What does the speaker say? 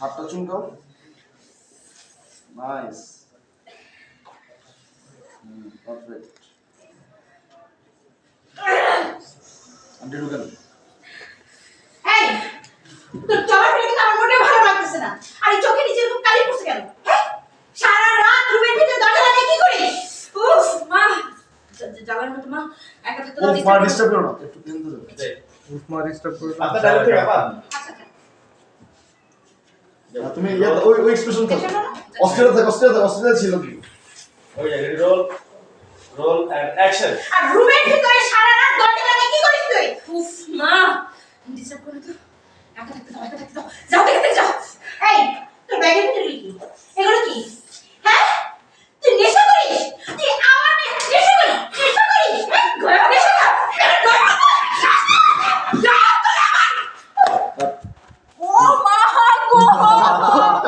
হাতটা চুলকাও nice perfect aunty ঢুকেন। এই তোর চলাফেরা কিন্তু আমার মোটেও ভালো লাগতেছে না। আর এই চোখে নিচে এরকম কালি পড়ছে কেন? হ্যাঁ? সারা রাত রুমের ভিতরে দরজা লাগিয়ে কি করিস উফ মা। মতো মা। একা থাকতে ও দাও, মা ডিস্টার্ব করো না। একটু পেন ধরে। উফমা ডিস্টার্ব করে আপনার ডায়লগ থেকে আপা আচ্ছা আচ্ছা না, তুমি ওই ওই এক্সপ্রেশন? অস্ট্রেলিয়া থাকো অস্ট্রেলিয়া থাকো অস্ট্রেলিয়া ছিল কি? ওই রোল রোল এন্ড অ্যাকশন আর রুমের ভিতরে সারা রাত দরজা লাগিয়ে কি করিস তুই? উফ মা। ডিস্টার্ব করে তো একা থাকতে দাও একা থাকতে দাও।